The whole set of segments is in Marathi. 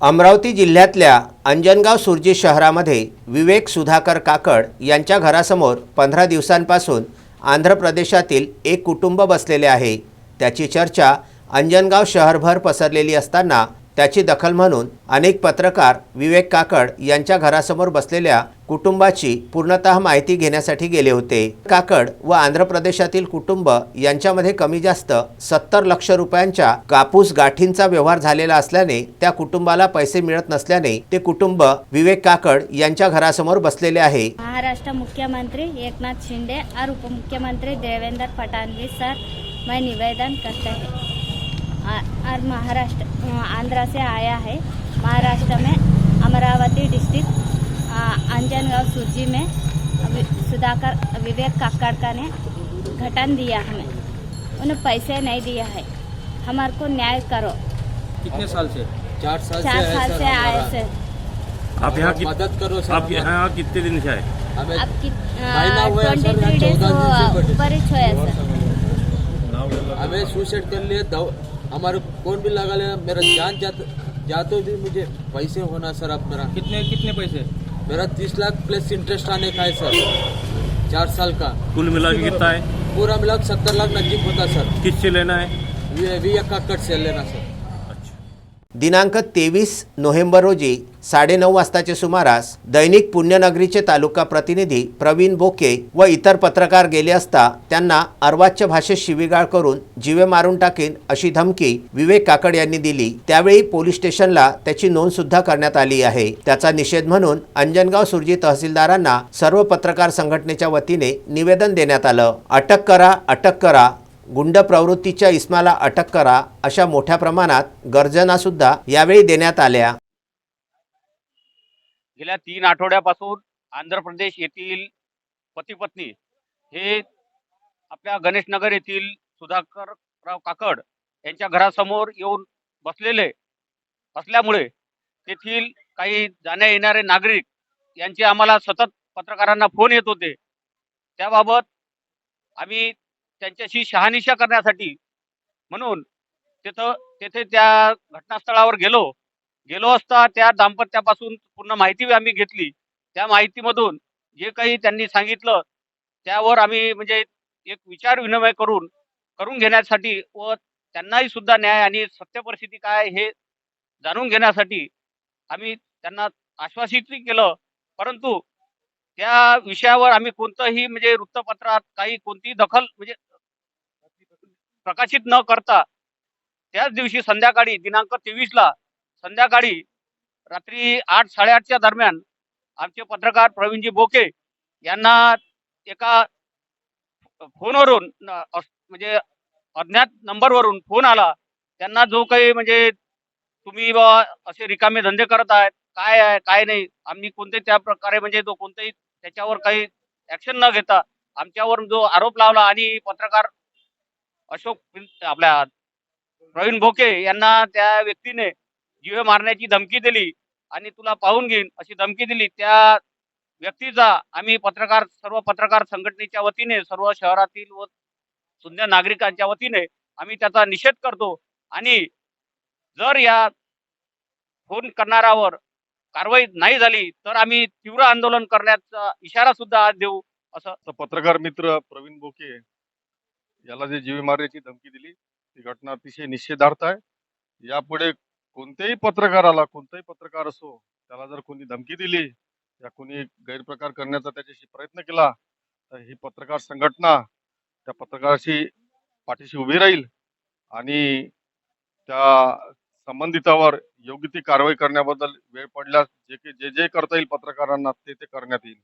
अमरावती जिल्ह्यातल्या अंजनगाव सुरजी शहरामध्ये विवेक सुधाकर काकड यांच्या घरासमोर पंधरा दिवसांपासून आंध्र प्रदेशातील एक कुटुंब बसलेले आहे. त्याची चर्चा अंजनगाव शहरभर पसरलेली असताना त्याची दखल म्हणून अनेक पत्रकार विवेक काकड यांच्या घरासमोर बसलेल्या कुटुंबाची पूर्णतः माहिती घेण्यासाठी गेले होते. काकड व आंध्र प्रदेशातील कुटुंब यांच्यामध्ये कमी जास्त सत्तर लक्ष रुपयांच्या कापूस गाठींचा व्यवहार झालेला असल्याने त्या कुटुंबाला पैसे मिळत नसल्याने ते कुटुंब विवेक काकड यांच्या घरासमोर बसलेले आहे. महाराष्ट्र मुख्यमंत्री एकनाथ शिंदे और उपमुख्यमंत्री देवेंद्र फडणवीस सर मैं निवेदन करते हैं। और महाराष्ट्र आंध्र से आया है। महाराष्ट्र में अमरावती डिस्ट्रिक्ट अंजनगांव सूजी में सुधाकर विवेक काकड़का ने घटन दिया हमें। उन्हें पैसे नहीं दिया है। हमारे को न्याय करो। कितने साल से? चार साल चार से साल से आए। से आप यहाँ मदद करो सर आप यहाँ कितने दिन से आए? अब ट्वेंटी थ्री डेज़। ऊपर ही छोया सर। हमें सुसाइड कर लिए हमारे कौन भी लगा लेना मेरा जान जात जातो भी मुझे। पैसे होना सर अब मेरा। कितने कितने पैसे? मेरा तीस लाख प्लस इंटरेस्ट आने का है सर। चार साल का। कुल मिला के कितना है? पूरा मिला सत्तर लाख नजीक होता सर। किससे लेना है? वी वी काकड़ से लेना सर। दिनांक तेवीस नोव्हेंबर रोजी साडेनऊ वाजताच्या सुमारास दैनिक पुण्यनगरीचे तालुका प्रतिनिधी प्रवीण बोके व इतर पत्रकार गेले असता त्यांना अर्वाच्य भाषेत शिवीगाळ करून जीवे मारून टाकेन अशी धमकी विवेक काकड यांनी दिली. त्यावेळी पोलीस स्टेशनला त्याची नोंद सुद्धा करण्यात आली आहे. त्याचा निषेध म्हणून अंजनगाव सुरजी तहसीलदारांना सर्व पत्रकार संघटनेच्या वतीने निवेदन देण्यात आलं. अटक करा अटक करा गुंड प्रवृत्तीच्या इस्माला अटक करा अशा मोठ्या प्रमाणात गर्जनासुद्धा यावेळी देण्यात आल्या. गेल्या तीन आठवड्यापासून आंध्र प्रदेश येथील पती पत्नी हे आपल्या गणेशनगर येथील सुधाकरराव काकड यांच्या घरासमोर येऊन बसलेले असल्यामुळे तेथील काही जाण्या येणारे नागरिक यांचे आम्हाला सतत पत्रकारांना फोन येत होते. त्याबाबत आम्ही त्यांच्याशी शहानिशा करण्यासाठी म्हणून तिथं तेथे त्या घटनास्थळावर गेलो. गेलो असता त्या दाम्पत्यापासून पूर्ण माहिती आम्ही घेतली. त्या माहितीमधून जे काही त्यांनी सांगितलं त्यावर आम्ही म्हणजे एक विचार विनिमय करून करून घेण्यासाठी व त्यांनाही सुद्धा न्याय आणि सत्य परिस्थिती काय हे जाणून घेण्यासाठी आम्ही त्यांना आश्वासितही केलं. परंतु त्या विषयावर आम्ही कोणतंही म्हणजे वृत्तपत्रात काही कोणतीही दखल म्हणजे प्रकाशित न करता त्याच दिवशी संध्याकाळी दिनांक तेवीसला संध्याकाळी रात्री आठ साडेआठच्या दरम्यान आमचे पत्रकार प्रवीणजी बोके यांना एका फोनवरून अस- म्हणजे अज्ञात नंबरवरून फोन आला. त्यांना जो काही म्हणजे तुम्ही बा असे रिकामे धंदे करत आहेत काय आहे काय नाही आम्ही कोणते त्या प्रकारे म्हणजे तो कोणतेही त्याच्यावर काही ऍक्शन न घेता आमच्यावर जो आरोप लावला आणि पत्रकार अशोक आपल्या प्रवीण भोके यांना त्या व्यक्तीने जीवे मारण्याची धमकी दिली आणि तुला पाहून घेईन अशी धमकी दिली. त्या व्यक्तीचा आम्ही पत्रकार सर्व पत्रकार संघटनेच्या वतीने सर्व शहरातील व सुंदर नागरिकांच्या वतीने आम्ही त्याचा निषेध करतो. आणि जर या फोन करणाऱ्यावर कारवाई नाही झाली तर आम्ही तीव्र आंदोलन करण्याचा इशारा सुद्धा आज देऊ असं. तर पत्रकार मित्र प्रवीण बोके याला जे जीवे मारण्याची धमकी दिली ती घटना अतिशय निषेधार्थ आहे. यापुढे कोणत्याही पत्रकाराला कोणताही पत्रकार असो त्याला जर कोणी धमकी दिली या कोणी गैरप्रकार करण्याचा त्याच्याशी प्रयत्न केला तर ही पत्रकार संघटना त्या पत्रकाराशी पाठीशी उभी राहील आणि त्या संबंधितावर योग्य ती कारवाई करण्याबद्दल वेळ पडल्यास जे जे जे करता येईल पत्रकारांना ते ते करण्यात येईल.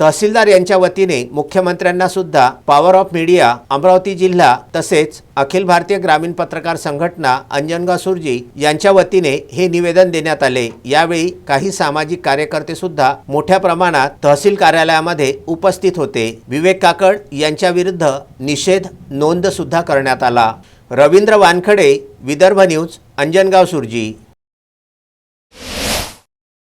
तहसीलदार यांच्या वतीने मुख्यमंत्र्यांना सुद्धा पॉवर ऑफ मीडिया अमरावती जिल्हा तसेच अखिल भारतीय ग्रामीण पत्रकार संघटना अंजनगाव सुरजी यांच्या वतीने हे निवेदन देण्यात आले. यावेळी काही सामाजिक कार्यकर्ते सुद्धा मोठ्या प्रमाणात तहसील कार्यालयामध्ये उपस्थित होते. विवेक काकड यांच्या विरुद्ध निषेध नोंद सुद्धा करण्यात आला. रवींद्र वानखडे विदर्भ न्यूज अंजनगाव सुरजी.